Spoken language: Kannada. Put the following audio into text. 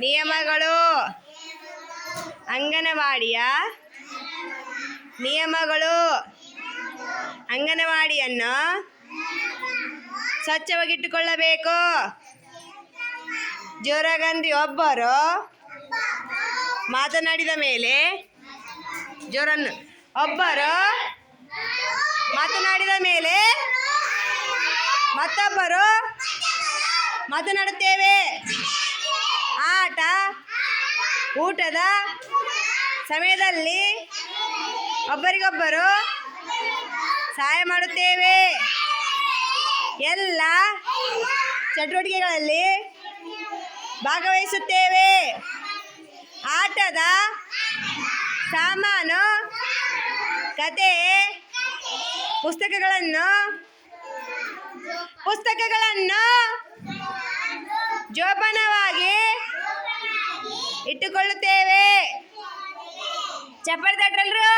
ನಿಯಮಗಳು. ಅಂಗನವಾಡಿಯ. ನಿಯಮಗಳು. ಅಂಗನವಾಡಿಯನ್ನು ಸ್ವಚ್ಛವಾಗಿಟ್ಟುಕೊಳ್ಳಬೇಕು. ಜೋರಾಗಂದಿ ಒಬ್ಬರು ಮಾತನಾಡಿದ ಮೇಲೆ ಜೋರನ್ನು. ಒಬ್ಬರು ಮಾತನಾಡಿದ ಮೇಲೆ ಮತ್ತೊಬ್ಬರು ಮಾತನಾಡುತ್ತೇವೆ. ಊಟದ ಸಮಯದಲ್ಲಿ ಒಬ್ಬರಿಗೊಬ್ಬರು ಸಹಾಯ ಮಾಡುತ್ತೇವೆ. ಎಲ್ಲ ಚಟುವಟಿಕೆಗಳಲ್ಲಿ ಭಾಗವಹಿಸುತ್ತೇವೆ. ಆಟದ ಸಾಮಾನು ಕತೆ ಪುಸ್ತಕಗಳನ್ನು ಪುಸ್ತಕಗಳನ್ನು ಇಟ್ಟುಕೊಳ್ಳುತ್ತೇವೆ ಚಪ್ಪಲಿ ತಟ್ರಲ್ರು